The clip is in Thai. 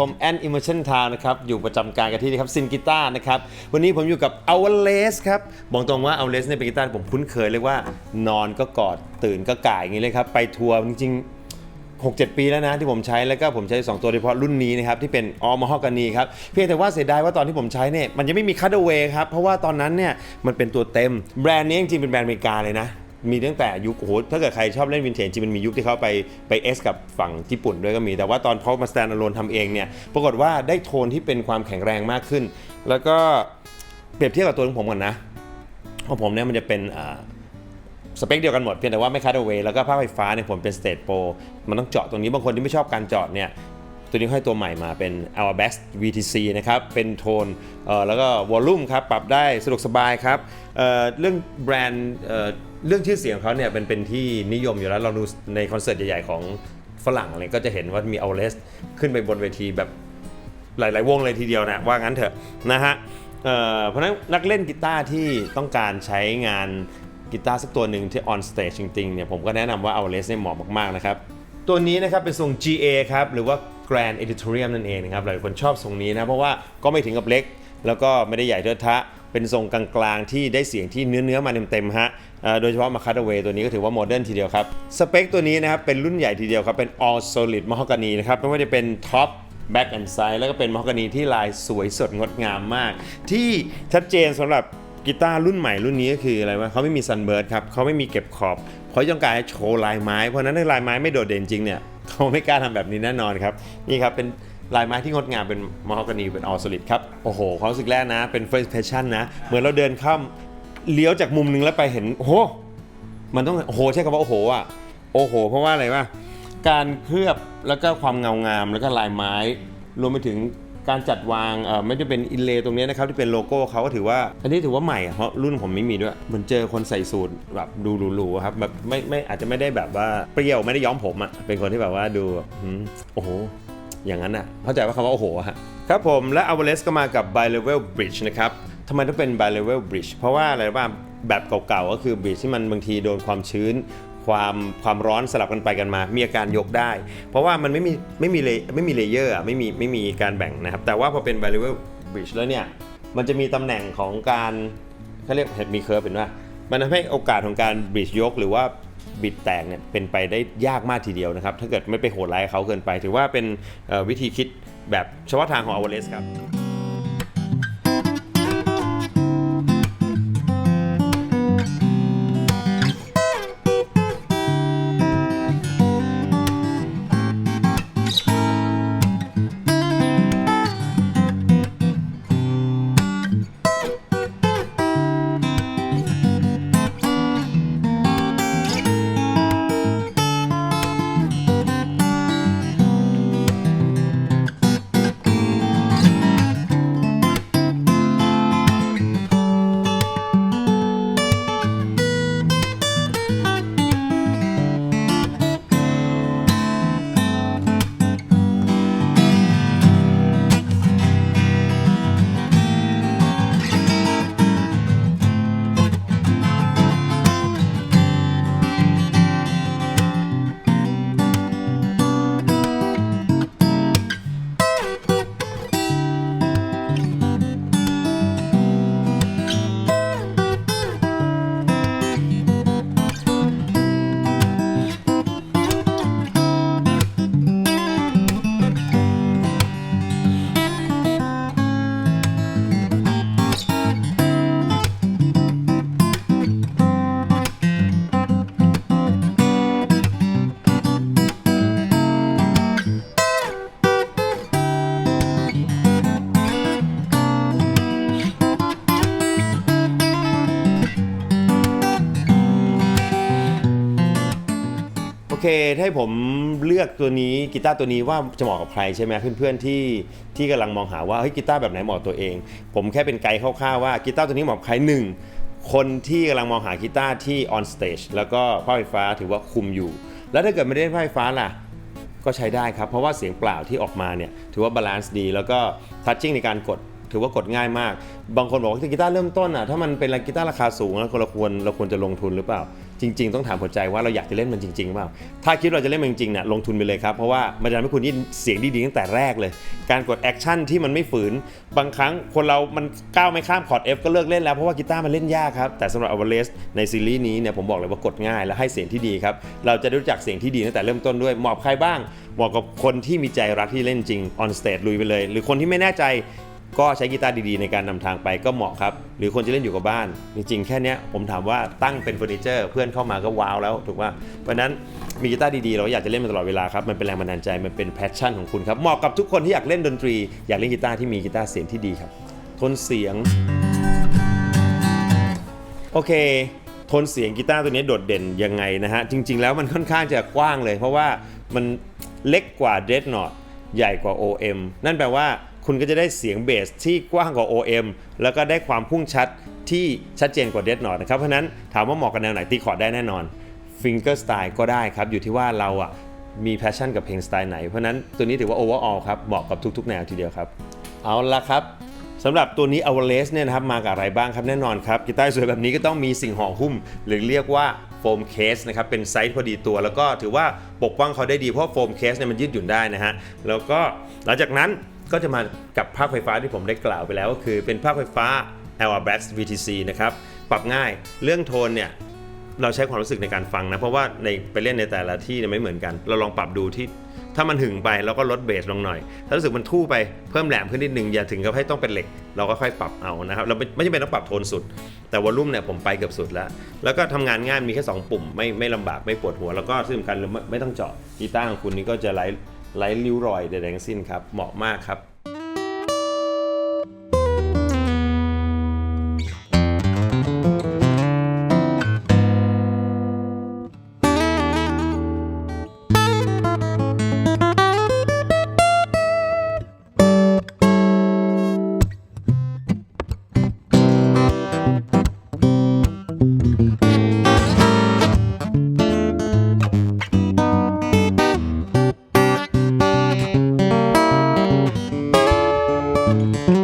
ผมแอนอิมเมอร์ชันทาวนะครับอยู่ประจำการกันที่นี่ครับซินกีตาร์นะครับวันนี้ผมอยู่กับอ w วเลสครับบอกตรงว่าอ w วเลสเนี่ยเป็นกีตาร์ที่ผมคุ้นเคยเรียกว่านอนก็กอดตื่นก็ก่ายอย่างนี้เลยครับไปทัวร์จริงๆ 6-7 ปีแล้วนะที่ผมใช้แล้วก็ผมใช้ 2 ตัวโดยเฉพาะรุ่นนี้นะครับที่เป็นออมฮอกานีครับเพียงแต่ว่าเสียดายว่าตอนที่ผมใช้เนี่ยมันยังไม่มีคัตเวย์ครับเพราะว่าตอนนั้นเนี่ยมันเป็นตัวเต็มแบรนด์นี้จริงๆเป็นแบรนด์อเมริกาเลยนะ มีตั้งแต่ยุคโอ้โหถ้าเกิดใครชอบเล่นวินเทจจริงมันมียุคที่เขาไปไปเอสกับฝั่งญี่ปุ่นด้วยก็มี แต่ว่าตอนเขามาสแตนด์อะโลนทำเองเนี่ยปรากฏว่าได้โทนที่เป็นความแข็งแรงมากขึ้น แล้วก็เปรียบเทียบกับตัวของผมก่อนนะของผมเนี่ยมันจะเป็นสเปคเดียวกันหมดเพียงแต่ว่าไม่คัตเอา a y แล้วก็ภาคไฟฟ้าเนี่ยผมเป็นสเต e โปรมันต้องเจาะตรงนี้บางคนที่ไม่ชอบการเจาะเนี่ยตัวนี้ให้ตัวใหม่มาเป็น a l b e s VTC นะครับ เป็นโทนแล้วก็วอลลุ่มครับ ปรับได้สะดวกสบายครับเเรื่องแบรนด์ เรื่องชื่อเสียงเขาเนี่ยเป็นเป็นที่นิยมอยู่แล้วเราดูในคอนเสิร์ตใหญ่ๆของฝรั่งอะไรก็จะเห็นว่ามี a l เลสขึ้นไปบนเวทีแบบหลาย ๆ วงเลยทีเดียวนะว่างั้นเถอะนะฮะเเพราะนั้นนักเล่นกีตาร์ที่ต้องการใช้งานกีตาร์สักตัวหนึ่งที่ on stage จริงๆเนี่ยผมก็แนะนำว่าเอาเลสเนี่ยเหมาะมากๆนะครับ ตัวนี้นะครับเป็นทรง GA ครับหรือว่า Grand Editorium นั่นเองนะครับหลายคนชอบทรงนี้นะเพราะว่าก็ไม่ถึงกับเล็ก แล้วก็ไม่ได้ใหญ่เทอะทะ เป็นทรงกลางๆ ที่ได้เสียงที่เนื้อเนื้อๆมาเต็มๆฮะโดยเฉพาะมาคัตเวตัวนี้ก็ถือว่าโมเดิร์นทีเดียวครับ สเปคตัวนี้นะครับ เป็นรุ่นใหญ่ทีเดียวครับ เป็น all solid mahogany นะครับไม่ว่าจะเป็นท็อปแบ็กแอนด์ไซด์แล้วก็เป็นมอ h กานีที่ลายสวยสดงดงามมาก ที่ชัดเจนสำหรับกีตาร์รุ่นใหม่รุ่นนี้ก็คืออะไรวะเขาไม่มีซันเบิร์ดครับเขาไม่มีเก็บขอบเขาต้องการให้โชว์ลายไม้ เพราะฉะนั้นถ้าลายไม้ไม่โดดเด่นจริงเนี่ยเขาไม่กล้าทำแบบนี้แน่นอนครับ นี่ครับเป็น ลายไม้ที่งดงามเป็นมอ h กานีเป็นออสลิดครับโอ้โหความรู้สึกแรกนะเป็น first impression นะเหมือนเราเดินข้ามเลี้ยวจากมุมนึงแล้วไปเห็นโอ้โหมันต้องโอ้โหใช่คำว่าโอ้โหอะโอ้โห เพราะว่าอะไรวะการเคลือบแล้วก็ความเงางามแล้วก็ลายไม้ รวมไปถึงการจัดวางเอ่อไม่ได้เป็นอินเลย์ตรงนี้นะครับที่เป็นโลโก้เขาก็ถือว่า อันนี้ถือว่าใหม่เพราะรุ่นผมไม่มีด้วย เหมือนเจอคนใส่สูทแบบดูหรูๆอครับแบบไม่ไม่อาจจะไม่ได้แบบว่าเปรี้ยวไม่ได้ย้อมผมอะเป็นคนที่แบบว่าดูโอ้โห อย่างนั้นอะเข้าใจว่าคำว่าโอ้โหฮะครับผมและ a v a l e s ก็มากับ bi level bridge นะครับทำไมต้องเป็น bi level bridge เพราะว่าอะไรว่าแบบเก่าๆก็คือ bridge ที่มันบางทีโดนความชื้น ความความร้อนสลับกันไปกันมา มีอาการยกได้ เพราะว่ามันไม่มีไม่มีเลไม่มีเลเยอร์อะไม่มีไม่มีการแบ่งนะครับ แต่ว่าพอเป็น bi level bridge แล้วเนี่ยมันจะมีตำแหน่งของการเขาเรียกเห็นมีเคิร์ฟเห็นว่ามันทำให้โอกาสของการ bridge ยก หรือว่า บิดแตกเนี่ยเป็นไปได้ยากมากทีเดียวนะครับ ถ้าเกิดไม่ไปโหดร้ายเขาเกินไป ถือว่าเป็นวิธีคิดแบบเฉพาะทางของอเวเลสครับ เคให้ผมเลือกตัวนี้กีตาร์ตัวนี้ว่าจะเหมาะกับใครใช่ไหมเพื่อนๆที่ที่กำลังมองหาว่าเฮ้ยกีตาร์แบบไหนเหมาะตัวเอง ผมแค่เป็นไกด์คร่าวๆว่ากีตาร์ตัวนี้เหมาะกับใครหนึ่งคนที่กำลังมองหากีตาร์ที่ on stage แล้วก็ภาพไฟฟ้าถือว่าคุมอยู่ แล้วถ้าเกิดไม่ได้ภาพไฟฟ้าล่ะ ก็ใช้ได้ครับ เพราะว่าเสียงเปล่าที่ออกมาเนี่ยถือว่าบาลานซ์ดี แล้วก็ทัชชิ่งในการกดถือว่ากดง่ายมาก บางคนบอกว่ากีตาร์เริ่มต้นอะถ้ามันเป็นกีตาร์ราคาสูงแล้วเราควรเราควรจะลงทุนหรือเปล่า จริง ๆ ต้องถามหัวใจว่าเราอยากจะเล่นมันจริงๆเปล่าถ้าคิดว่าเราจะเล่นมันจริงๆเนี่ยลงทุนไปเลยครับ เพราะว่ามันจะทำให้คุณได้ยินเสียงดีๆตั้งแต่แรกเลย การกดแอคชั่นที่มันไม่ฝืน บางครั้งคนเรามันก้าวไม่ข้ามคอร์ด F ก็เลิกเล่นแล้วเพราะว่ากีตาร์มันเล่นยากครับแต่สำหรับ a v a l a c e ในซีรีส์นี้เนี่ยผมบอกเลยว่ากดง่ายและให้เสียงที่ดีครับเราจะได้รู้จักเสียงที่ดีตั้งแต่เริ่มต้นด้วยเหมาะใครบ้างเหมาะกับคนที่มีใจรักที่เล่นจริง on stage ลุยไปเลย หรือคนที่ไม่แน่ใจ ก็ใช้กีตาร์ดีๆในการนำทางไปก็เหมาะครับ หรือคนจะเล่นอยู่กับบ้าน จริงๆ แค่นี้ผมถามว่าตั้งเป็นเฟอร์นิเจอร์เพื่อนเข้ามาก็ว้าวแล้วถูกป่ะเพราะนั้นมีกีตาร์ดีๆ เราอยากจะเล่นมันตลอดเวลาครับ มันเป็นแรงบันดาลใจมันเป็นแพชชั่นของคุณครับ เหมาะกับทุกคนที่อยากเล่นดนตรี อยากเล่นกีตาร์ที่มีกีตาร์เสียงที่ดีครับ ทนเสียง โอเคทนเสียงกีตาร์ตัวนี้โดดเด่นยังไงนะฮะจริง ๆ แล้วมันค่อนข้างจะกว้างเลย เพราะว่ามันเล็กกว่า Dread n o t ใหญ่กว่า OM นั่นแปลว่า คุณก็จะได้เสียงเบสที่กว้างกว่า OM แล้วก็ได้ความพุ่งชัดที่ชัดเจนกว่า Dread n o t นะครับ เพราะนั้นถามว่าเหมาะกับแนวไหนตีคอร์ดได้แน่นอน Finger Style ก็ได้ครับ อยู่ที่ว่าเราอะมีแพชชั่นกับเพลงสไตล์ไหน เพราะนั้นตัวนี้ถือว่า overall ครับ เหมาะกับทุกๆ แนวทีเดียวครับ เอาละครับสำหรับตัวนี้ a v a l a c e เนี่ยนะครับมากับอะไรบ้างครับแน่นอนครับกีตาร์สวยแบบนี้ก็ต้องมีสิ่งห่อหุ้ม หรือเรียกว่าโฟมเคสนะครับเป็นไซส์พอดีตัว แล้วก็ถือว่าปกป้องเขาได้ดีเพราะโฟมเคสเนี่ยมันยืดหยุ่นได้นะฮะแล้วก็หลังจากนั้น ก็จะมากับภาคไฟฟ้าที่ผมได้กล่าวไปแล้วก็คือเป็นภาคไฟฟ้า l r b a x VTC นะครับปรับง่ายเรื่องโทนเนี่ยเราใช้ความรู้สึกในการฟังนะ เพราะว่าในไปเล่นในแต่ละที่เนี่ยไม่เหมือนกัน เราลองปรับดูที่ ถ้ามันหึงไปเราก็ลดเบสลงหน่อย ถ้ารู้สึกมันทู่ไปเพิ่มแหลมขึ้นนิดนึงอย่าถึงกับให้ต้องเป็นเหล็ก เราก็ค่อยปรับเอานะครับเราไม่ไม่จำเป็นต้องปรับโทนสุด แต่วอลลุ่มเนี่ยผมไปเกือบสุดแล้ว แล้วก็ทำงานง่ายมีแค่ 2 ปุ่มไม่ไม่ลำบากไม่ปวดหัว แล้วก็ที่สำคัญเลยไม่ไม่ต้องเจาะกีตาร์ของคุณนี่ก็จะไร้ ไร้ริ้วรอยใดๆทั้งสิ้นครับ เหมาะมากครับ you